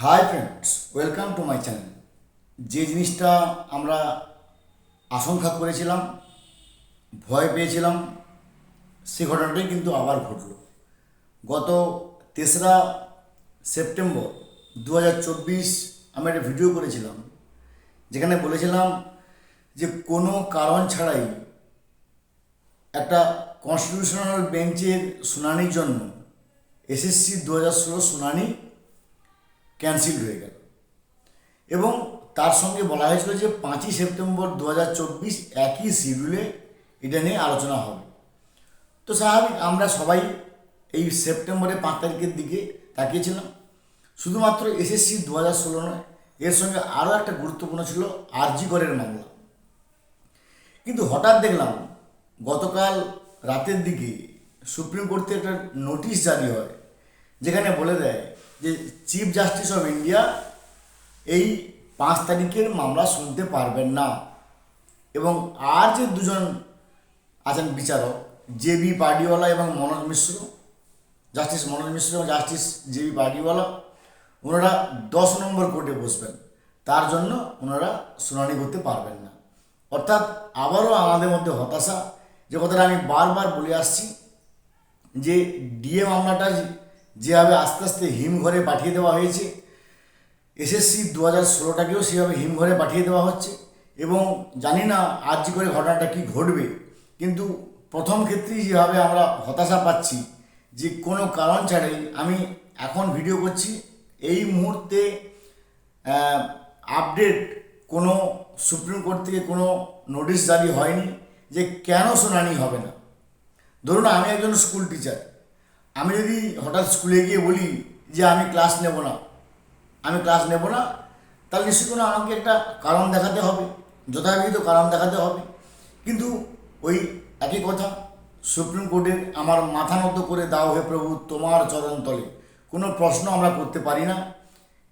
Hi friends welcome to my channel যে জিনিসটা আমরা আশঙ্কা করেছিলাম, ভয় পেয়েছিলাম, সে ঘটনাটাই কিন্তু আবার ঘটল। গত তেসরা সেপ্টেম্বর দু হাজার চব্বিশ আমি একটা ভিডিও করেছিলাম, যেখানে বলেছিলাম যে কোনো কারণ ছাড়াই একটা কনস্টিটিউশনাল বেঞ্চের শুনানির জন্য এসএসসি দু হাজার ষোলো শুনানি ক্যান্সেল হয়ে গেল। এবং তার সঙ্গে বলা হয়েছিল যে পাঁচই সেপ্টেম্বর দু হাজার চব্বিশ একই শিডিউলে এটা নিয়ে আলোচনা হবে। তো স্বাভাবিক, আমরা সবাই এই সেপ্টেম্বরের পাঁচ তারিখের দিকে তাকিয়েছিলাম। শুধুমাত্র এসএসসি দু হাজার ষোলো নয়, এর সঙ্গে আরও একটা গুরুত্বপূর্ণ ছিল আরজি করের মামলা। কিন্তু হঠাৎ দেখলাম, গতকাল রাতের দিকে সুপ্রিম কোর্ট একটা নোটিশ জারি হয়, যেখানে বলে দেয় যে চিফ জাস্টিস অফ ইন্ডিয়া এই পাঁচ তারিখের মামলা শুনতে পারবেন না। এবং আর যে দুজন আছেন বিচারক, জে বি পার্ডিওয়ালা এবং মনোজ মিশ্র জাস্টিস মনোজ মিশ্র এবং জাস্টিস জে বি পার্ডিওয়ালা ওনারা দশ নম্বর কোর্টে বসবেন। তার জন্য ওনারা শুনানি করতে পারবেন না। অর্থাৎ আবারও আমাদের মধ্যে হতাশা। যে কথাটা আমি বারবার বলে আসছি যে ডিএ মামলাটা যেভাবে আস্তে আস্তে হিমঘরে পাঠিয়ে দেওয়া হয়েছে, এসএসসি দু হাজার ষোলোটাকেও সেভাবে হিমঘরে পাঠিয়ে দেওয়া হচ্ছে এবং জানি না আজ করে ঘটনাটা কি ঘটবে, কিন্তু প্রথম ক্ষেত্রেই যেভাবে আমরা হতাশা পাচ্ছি যে কোনো কারণ ছাড়াই আমি এখন ভিডিও করছি, এই মুহূর্তে আপডেট কোনো সুপ্রিম কোর্ট থেকে কোনো নোটিশ জারি হয়নি যে কেন শুনানি হবে না। ধরুন আমি একজন স্কুল টিচার আমি যদি হঠাৎ স্কুলে গিয়ে বলি যে আমি ক্লাস নেব না, আমি ক্লাস নেব না, তাহলে নিশ্চয়ই কোনো আমাকে একটা কারণ দেখাতে হবে, যথাবিহিত কারণ দেখাতে হবে। কিন্তু ওই একই কথা, সুপ্রিম কোর্টের আমার মাথা নত করে দাও হে প্রভু, তোমার চরণ তলে। কোনো প্রশ্ন আমরা করতে পারি না,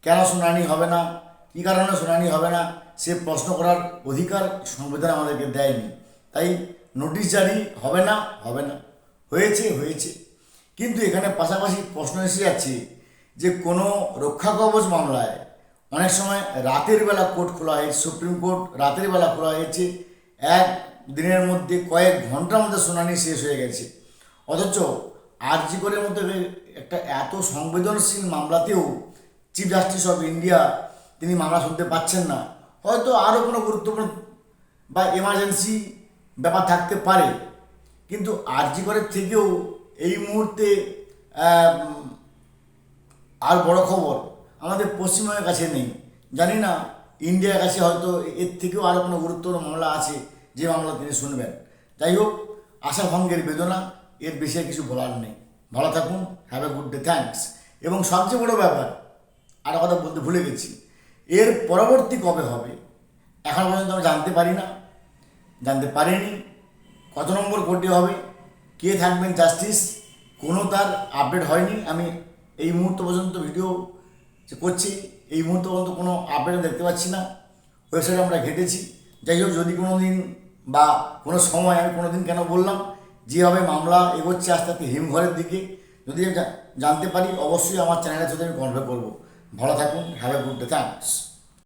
কেন শুনানি হবে না, কী কারণে শুনানি হবে না, সে প্রশ্ন করার অধিকার সংবিধান আমাদেরকে দেয়নি। তাই নোটিশ জারি হবে না হবে না। হয়েছে হয়েছে। কিন্তু এখানে পাশাপাশি প্রশ্ন এসে যাচ্ছে যে কোনো রক্ষা কবচ মামলায় অনেক সময় রাতের বেলা কোর্ট খোলা হয়েছে সুপ্রিম কোর্ট রাতের বেলা খোলা হয়েছে, এক দিনের মধ্যে কয়েক ঘণ্টার মধ্যে শুনানি শেষ হয়ে গেছে। অথচ আরজি করের মধ্যে একটা এত সংবেদনশীল মামলাতেও চিফ জাস্টিস অফ ইন্ডিয়া তিনি মামলা শুনতে পাচ্ছেন না। হয়তো আরও কোনো গুরুত্বপূর্ণ বা এমার্জেন্সি ব্যাপার থাকতে পারে। কিন্তু আরজি করের থেকেও এই মুহূর্তে আর বড় খবর, আমাদের পশ্চিমবঙ্গের কাছে নেই। জানি না, ইন্ডিয়ার কাছে হয়তো এর থেকেও আরও কোনো গুরুত্বপূর্ণ মামলা আছে যে মামলা তিনি শুনবেন। যাই হোক, আশা ভঙ্গের বেদনা, এর বেশি কিছু বলার নেই। ভালো থাকুন have a good day thanks এবং সবচেয়ে বড় ব্যাপার, আর কথা বলতে ভুলে গেছি, এর পরবর্তী কবে হবে, এখন পর্যন্ত আমরা জানতে পারি না, জানতে পারিনি, কত নম্বর কোর্টে হবে কে থাকবেন জাস্টিস, কোনো তার আপডেট হয়নি। আমি এই মুহূর্ত পর্যন্ত ভিডিও যে করছি, এই মুহূর্ত পর্যন্ত কোনো আপডেট দেখতে পাচ্ছি না। ওয়েবসাইটে আমরা ঘেটেছি। যাই হোক, যদি কোনো দিন বা কোনো সময় আমি কোনো দিন কেন বললাম, যেভাবে মামলা এগোচ্ছে আস্তে আস্তে হিমঘরের দিকে, যদি জানতে পারি, অবশ্যই আমার চ্যানেলের সাথে আমি কনভে করব। ভালো থাকুন have a good day thanks